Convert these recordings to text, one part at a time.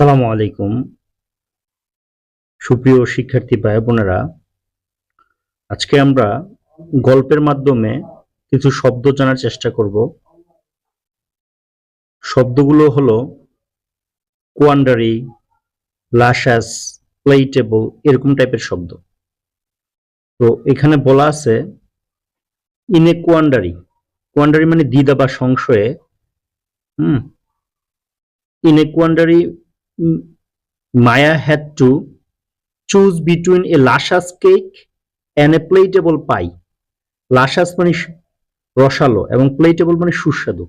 আসসালামু আলাইকুম। সুপ্রিয় শিক্ষার্থী ভাই বোনেরা, আজকে আমরা গল্পের মাধ্যমে কিছু শব্দ জানার চেষ্টা করব। শব্দগুলো হলো কোয়ান্ডারি লাশাস প্লেটেবল এরকম টাইপের শব্দ। তো এখানে বলা আছে ইনে কোয়ান্ডারি কোয়ান্ডারি মানে দ্বিধা বা সংশয়ে। হুম। ইনে কোয়ান্ডারি Maya had to choose between a lascious cake and a plateable pie. লাশাস মানে রসালো এবং প্লেটেবল মানে সুস্বাদু।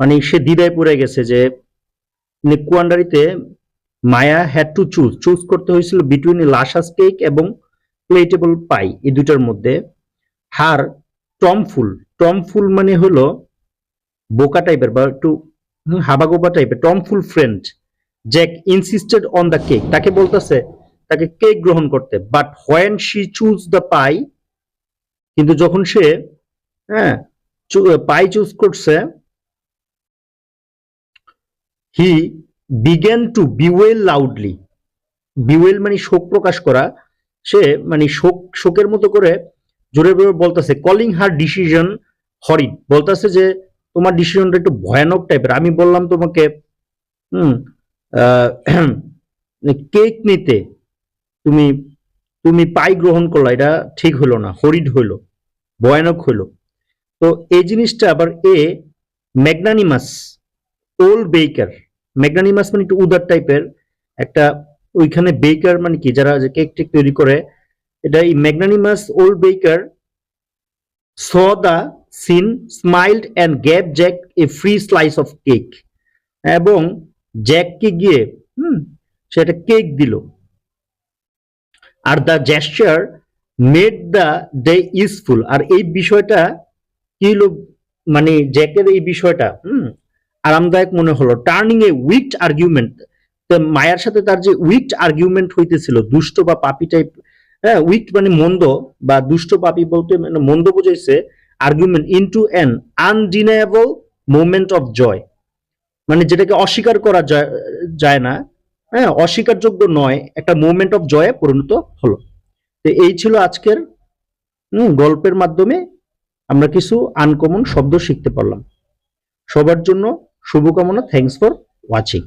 মানে সে দ্বিধায় পড়ে গেছে যে কুয়ান্ডারিতে Maya had to choose choose করতে হয়েছিল বিটুইন এ লাশাস কেক এবং প্লেটেবল পাই এই দুটার মধ্যে। হার টমফুল। টমফুল মানে হলো বোকা টাইপের বা একটু হাবাগোবা টাইপের tomfool friend Jack insisted on the cake তাকে বলতেছে, তাকে কেক গ্রহণ করতে। But when she choose the pie কিন্তু যখন সে হ্যাঁ পাই চুজ করছে he began to bewail loudly bewail মানে শোক প্রকাশ করা। সে মানে শোক, শোকের মতো করে জোরে জোরে বলতেছে কলিং হার ডিসিশন হরিড বলতেছে যে, তোমার ডিসিশনটা একটু ভয়ানক টাইপের আমি বললাম তোমাকে, হুম কেক নিতে তুমি তুমি পাই গ্রহণ করলা, এটা ঠিক হলো না হরিড হইল, ভয়ানক হইল। তো এই জিনিসটা আবার a magnanimous, old baker, magnanimous মানে একটু উদার টাইপের, একটা ওইখানে বেকার মানে কি, যারা কেক টেক তৈরি করে, এটা এই magnanimous, old baker saw the scene, smiled, and gave Jack, a free slice of cake. এবং জ্যাককে গিয়ে, হুম সেটা কেক দিল। আর the jester made the day useful. আর এই বিষয়টা কি হলো মানে জ্যাকের এই বিষয়টা, হুম, আরামদায়ক মনে হলো। টার্নিং এ উইকড আর্গুমেন্ট মায়ের সাথে তার যে উইকড আর্গুমেন্ট হইতেছিল, দুষ্ট বা পাপি টাইপ হ্যাঁ উইকড মানে মন্দ বা দুষ্ট পাপি বলতে মানে মন্দ বুঝাইছে argument into an undeniable moment of joy মানে যেটাকে অস্বীকার করা যায় না হ্যাঁ অস্বীকারযোগ্য নয়, একটা মুভমেন্ট অফ জয়ে পরিণত হলো। তো এই ছিল আজকের গল্পের মাধ্যমে আমরা কিছু আনকমন শব্দ শিখতে পারলাম। সবার জন্য শুভকামনা থ্যাংকস ফর ওয়াচিং